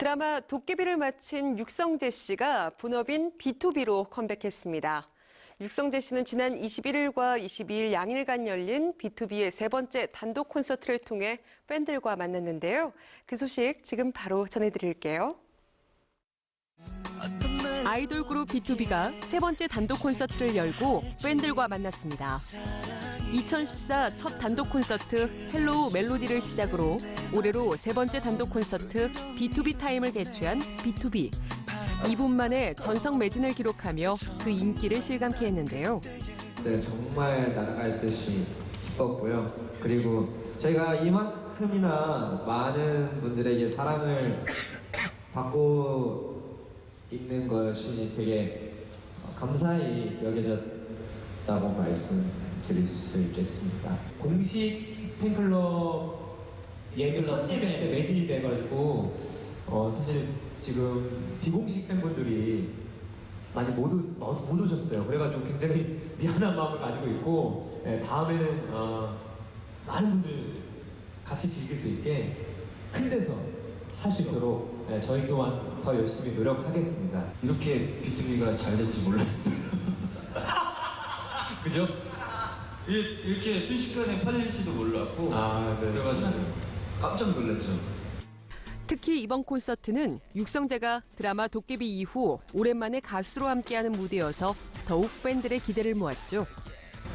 드라마 도깨비를 마친 육성재 씨가 본업인 B2B로 컴백했습니다. 육성재 씨는 지난 21일과 22일 양일간 열린 B2B의 세 번째 단독 콘서트를 통해 팬들과 만났는데요. 그 소식 지금 바로 전해드릴게요. 아이돌 그룹 B2B가 세 번째 단독 콘서트를 열고 팬들과 만났습니다. 2014 첫 단독 콘서트 헬로우 멜로디를 시작으로 올해로 세 번째 단독 콘서트 B2B 타임을 개최한 B2B. 2분 만에 전성 매진을 기록하며 그 인기를 실감케 했는데요. 네, 정말 나아갈 듯이 기뻤고요. 그리고 저희가 이만큼이나 많은 분들에게 사랑을 받고 있는 것이 되게 감사히 여겨졌다고 말씀 드릴 수 있겠습니다. 공식 팬클럽 예별 손님에 매진이 돼가지고 어 사실 지금 비공식 팬분들이 많이 못, 오, 못, 못 오셨어요. 그래가지고 굉장히 미안한 마음을 가지고 있고 예, 다음에는 어, 많은 분들 같이 즐길 수 있게 큰 데서 할 수 있도록 예, 저희 또한 더 열심히 노력하겠습니다. 이렇게 B2B가 잘 될지 몰랐어요. 그죠? 이- 이렇게 순식간에 팔릴지도 몰랐고 아, 네. 그래가지고 깜짝 놀랐죠. 특히 이번 콘서트는 육성재가 드라마 도깨비 이후 오랜만에 가수로 함께하는 무대여서 더욱 팬들의 기대를 모았죠.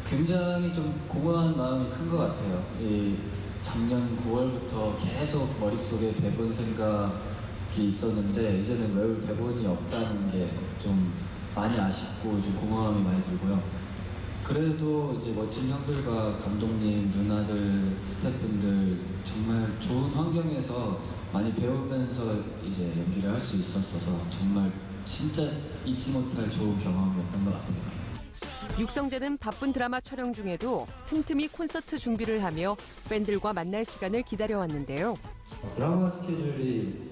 굉장히 좀 공허한 마음이 큰 것 같아요. 이 작년 9월부터 계속 머릿속에 대본 생각이 있었는데 이제는 외울 대본이 없다는 게 좀 많이 아쉽고 좀 공허함이 많이 들고요. 그래도 이제 멋진 형들과 감독님, 누나들, 스태프분들 정말 좋은 환경에서 많이 배우면서 이제 연기를 할 수 있었어서 정말 진짜 잊지 못할 좋은 경험이었던 것 같아요. 육성재는 바쁜 드라마 촬영 중에도 틈틈이 콘서트 준비를 하며 팬들과 만날 시간을 기다려왔는데요. 드라마 스케줄이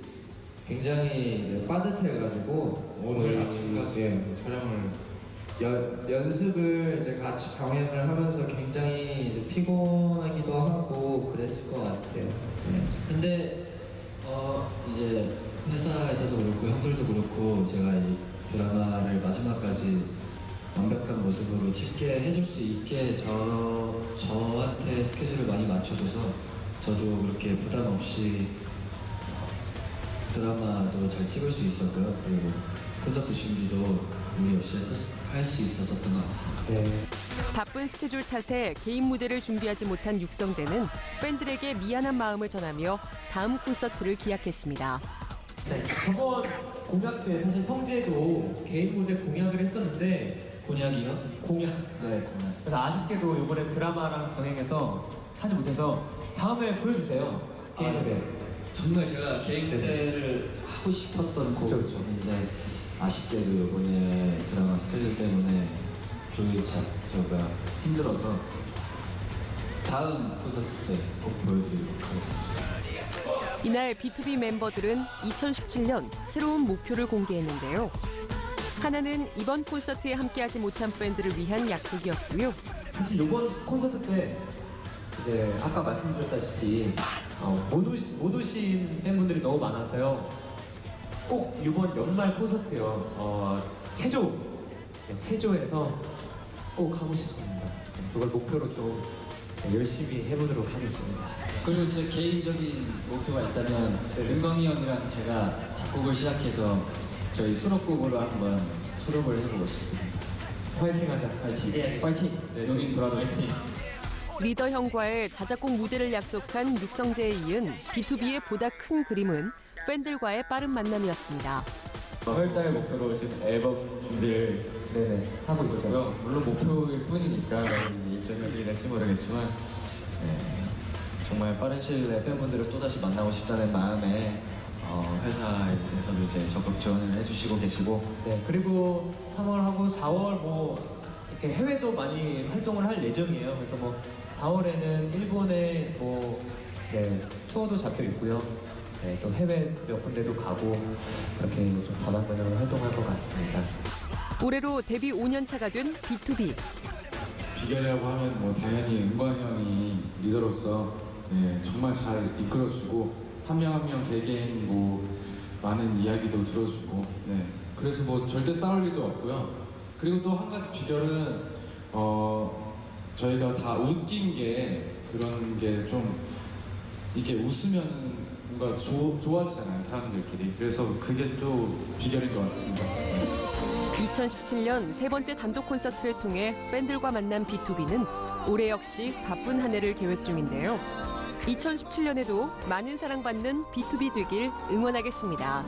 굉장히 이제 빠듯해가지고 오늘 아침까지 예, 촬영을 연, 연습을 이제 같이 병행을 하면서 굉장히 이제 피곤하기도 하고 그랬을 것 같아요. 네. 근데 어 이제 회사에서도 그렇고 형들도 그렇고 제가 이 드라마를 마지막까지 완벽한 모습으로 찍게 해줄 수 있게 저 저한테 스케줄을 많이 맞춰줘서 저도 그렇게 부담 없이 드라마도 잘 찍을 수 있었고요. 그리고 콘서트 준비도 무리 없이 할 수 있었던 것 같습니다. 네. 바쁜 스케줄 탓에 개인 무대를 준비하지 못한 육성재는 팬들에게 미안한 마음을 전하며 다음 콘서트를 기약했습니다. 네, 저번 공약 때 사실 성재도 개인 무대 공약을 했었는데 곤약이요? 공약 네, 곤약. 그래서 아쉽게도 이번에 드라마랑 병행해서 하지 못해서 다음에 보여주세요 개인 아, 무대 정말 제가 개인. 무대를 하고 싶었던 그쵸, 그쵸. 곡인데 아쉽게도 이번에 드라마 스케줄 때문에 조율 자체가 힘들어서 다음 콘서트 때 꼭 보여드리도록 하겠습니다. 이날 B2B 멤버들은 2017년 새로운 목표를 공개했는데요. 하나는 이번 콘서트에 함께하지 못한 팬들을 위한 약속이었고요. 사실 이번 콘서트 때 이제 아까 말씀드렸다시피 어, 못, 오시, 못 오신 팬분들이 너무 많아서요. 꼭 이번 연말 콘서트요. 어, 체조 네, 체조에서 꼭 하고 싶습니다. 네, 그걸 목표로 좀 네, 열심히 해보도록 하겠습니다. 그리고 제 개인적인 목표가 있다면 은광이 형이랑 제가 작곡을 시작해서 저희 수록곡으로 한번 수록을 해보고 싶습니다. 화이팅 하자. 파이팅! 예, 파이팅. 네, 용인 브라더스. 파이팅 리더 형과의 자작곡 무대를 약속한 육성재에 이은 B2B의 보다 큰 그림은 팬들과의 빠른 만남이었습니다. 8달 목표로 지금 앨범 준비를 네네 하고 있죠 하고요. 물론 목표일 뿐이니까 일정 연속이 될지 모르겠지만 네, 정말 빠른 시일 내에 팬분들을 또다시 만나고 싶다는 마음에 어, 회사에서도 이제 적극 지원을 해주시고 계시고 네, 그리고 3월하고 4월 뭐 이렇게 해외도 많이 활동을 할 예정이에요. 그래서 뭐 4월에는 일본에 뭐 네, 투어도 잡혀 있고요. 네, 또 해외 몇 군데도 가고 그렇게 좀 다방면으로 활동할 것 같습니다. 올해로 데뷔 5년 차가 된 B2B. 비결이라고 하면 뭐 당연히 은광 형이 리더로서 네, 정말 잘 이끌어주고 한 명 한 명 개개인 뭐 많은 이야기도 들어주고 네 그래서 뭐 절대 싸울 일도 없고요 그리고 또 한 가지 비결은 어 저희가 다 웃긴 게 그런 게 좀 이렇게 웃으면 뭔가 조, 좋아지잖아요 사람들끼리 그래서 그게 또 비결인 것 같습니다. 2017년 세 번째 단독 콘서트를 통해 팬들과 만난 B2B는 올해 역시 바쁜 한 해를 계획 중인데요. 2017년에도 많은 사랑받는 B2B 되길 응원하겠습니다.